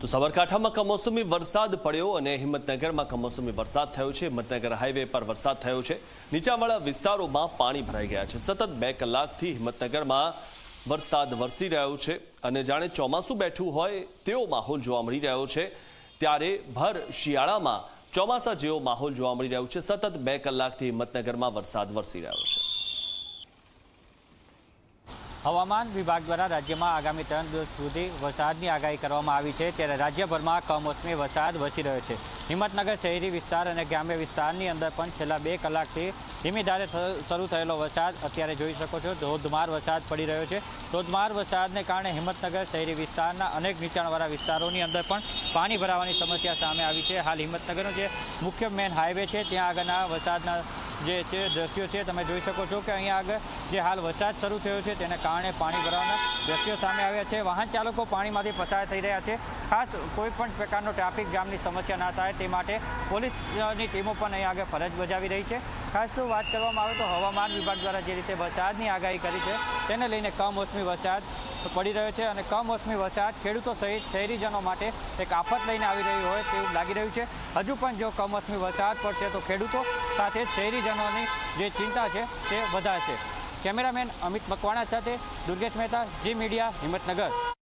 તો સાબરકાંઠામાં કમોસમી વરસાદ પડ્યો અને હિંમતનગરમાં કમોસમી વરસાદ થયો છે. હિંમતનગર હાઈવે પર વરસાદ થયો છે. નીચાવાળા વિસ્તારોમાં પાણી ભરાઈ ગયા છે. સતત બે કલાકથી હિંમતનગરમાં વરસાદ વરસી રહ્યો છે અને જાણે ચોમાસું બેઠું હોય તેવો માહોલ જોવા મળી રહ્યો છે. ત્યારે ભર શિયાળામાં ચોમાસા જેવો માહોલ જોવા મળી રહ્યો છે. સતત બે કલાકથી હિંમતનગરમાં વરસાદ વરસી રહ્યો છે. હવામાન વિભાગ દ્વારા રાજ્યમાં આગામી ત્રણ દિવસ સુધી વરસાદની આગાહી કરવામાં આવી છે. ત્યારે રાજ્યભરમાં કમોસમી વરસાદ વસી રહ્યો છે. હિંમતનગર શહેરી વિસ્તાર અને ગ્રામ્ય વિસ્તારની અંદર પણ છેલ્લા બે કલાકથી ધીમી ધારે શરૂ થયેલો વરસાદ અત્યારે જોઈ શકો છો. ધોધમાર વરસાદ પડી રહ્યો છે. ધોધમાર વરસાદને કારણે હિંમતનગર શહેરી વિસ્તારના અનેક નીચાણવાળા વિસ્તારોની અંદર પણ પાણી ભરાવાની સમસ્યા સામે આવી છે. હાલ હિંમતનગરનો જે મુખ્ય મેન હાઈવે છે, ત્યાં આગળના વરસાદના જે છે, દ્રશ્યો છે, તમે જોઈ શકો છો કે અહીંયા આગળ જે હાલ વરસાદ શરૂ થયો છે, તેને કારણે પાણી ભરાવાના દ્રશ્યો સામે આવ્યા છે. વાહન ચાલકો પાણીમાંથી પસાર થઈ રહ્યા છે. ખાસ કોઈ પણ પ્રકારનો ટ્રાફિક જામની સમસ્યા ના થાય તે માટે પોલીસની ટીમો પણ અહીંયા આગળ ફરજ બજાવી રહી છે. ખાસ તો વાત કરવામાં આવે તો હવામાન વિભાગ દ્વારા જે રીતે વરસાદની આગાહી કરી છે, તેને લઈને કમોસમી વરસાદ પડી રહ્યો છે અને કમોસમી વરસાદ ખેડૂતો સહિત શહેરીજનો માટે એક આફત લઈને આવી રહ્યું હોય તેવું લાગી રહ્યું છે. હજુ પણ જો કમોસમી વરસાદ પડશે તો ખેડૂતો સાથે શહેરીજનોની જે ચિંતા છે તે વધારશે કેમેરામેન અમિત મકવાણા સાથે દુર્ગેશ મહેતા, જી મીડિયા, હિંમતનગર.